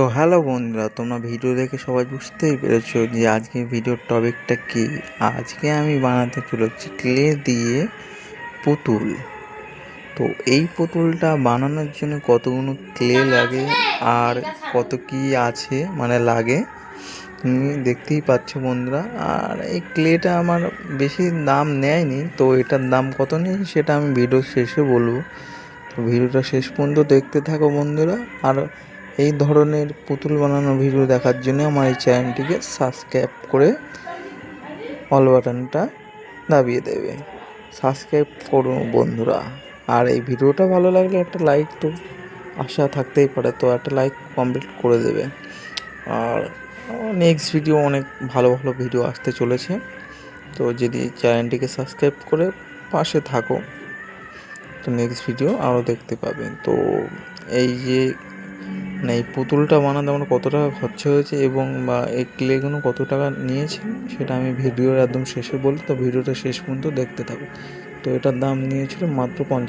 তো হ্যালো বন্ধুরা তোমরা ভিডিও দেখে সবাই বুঝতেই পেরেছ যে আজকে ভিডিওর টপিকটা কি? আজকে আমি বানাতে চলেছি ক্লে দিয়ে পুতুল। তো এই পুতুলটা বানানোর জন্য কতগুলো ক্লে লাগে আর কত কি আছে মানে লাগে তুমি দেখতেই পাচ্ছ বন্ধুরা। আর এই ক্লেটা আমার বেশি দাম নেয়নি তো এটার দাম কত নেই সেটা আমি ভিডিও শেষে বলব। তো ভিডিওটা শেষ পর্যন্ত দেখতে থাকো বন্ধুরা। আর এই ধরনের পুতুল বানানো ভিডিও দেখার জন্য আমার এই চ্যানেলটিকে সাবস্ক্রাইব করে অল বাটনটা দাবিয়ে দেবে। সাবস্ক্রাইব করুন বন্ধুরা। আর এই ভিডিওটা ভালো লাগলে একটা লাইক তো আশা থাকতেই পারে, তো একটা লাইক কমপ্লিট করে দেবে। আর নেক্সট ভিডিও অনেক ভালো ভালো ভিডিও আসতে চলেছে। তো যদি চ্যানেলটিকে সাবস্ক্রাইব করে পাশে থাকো, তো নেক্সট ভিডিও আরও দেখতে পাবে। তো এই যে মানে এই পুতুলটা বানাতে আমার কত টাকা খরচা হয়েছে এবং বা এই ক্লেগুলো কত টাকা নিয়েছে, সেটা আমি ভিডিওর একদম শেষে বলি তো ভিডিওটা শেষ পর্যন্ত দেখতে থাকো। তো এটার দাম নিয়েছিল মাত্র পঞ্চাশ